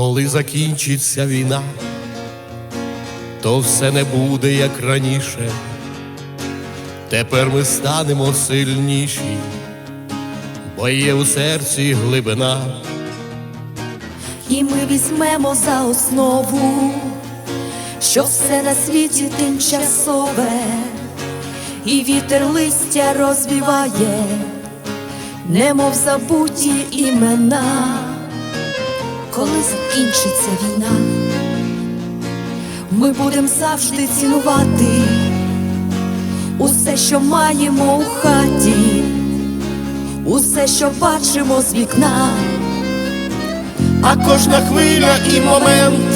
Коли закінчиться війна, то все не буде як раніше. Тепер ми станемо сильніші, бо є у серці глибина. І ми візьмемо за основу, що все на світі тимчасове, і вітер листя розвіває, немов забуті імена, коли закінчиться війна, ми будемо завжди цінувати усе, що маємо у хаті, усе, що бачимо з вікна. А кожна хвиля і момент,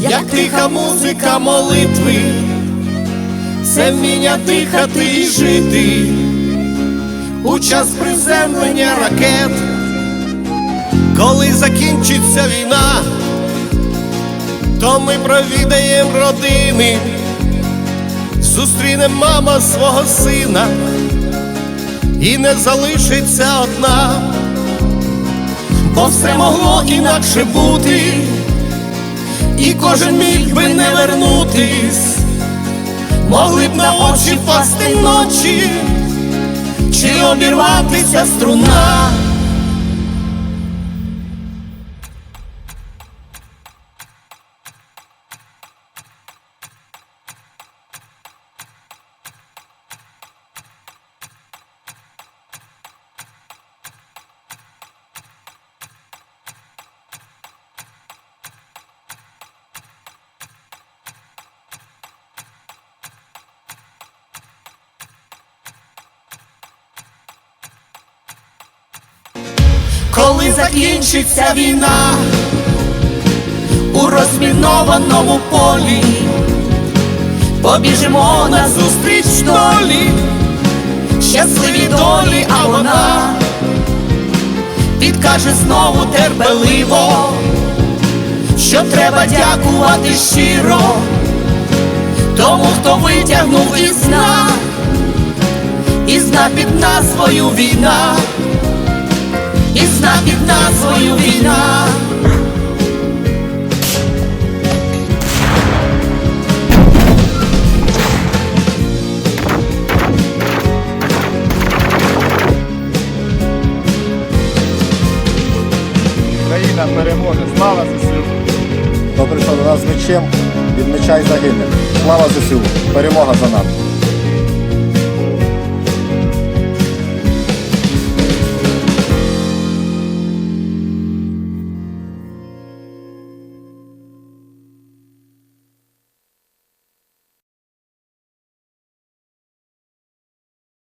як тиха музика молитви, це вміння дихати і жити у час приземлення коли закінчиться війна, то ми провідаємо родини, зустріне мама свого сина і не залишиться одна. Бо все могло інакше бути, і кожен міг би не вернутись, могли б на очі впасти ночі, чи обірватися струна. Коли закінчиться війна. У розмінованому полі, побіжимо на зустріч долі, щасливі долі, а вона підкаже знову терпеливо, що треба дякувати щиро тому, хто витягнув із дна, із дна під назвою війна і під назвою війна. Україна переможе. Слава ЗСУ! Хто прийшов до нас з мечем, від меча й загине. Слава ЗСУ! Перемога за нами!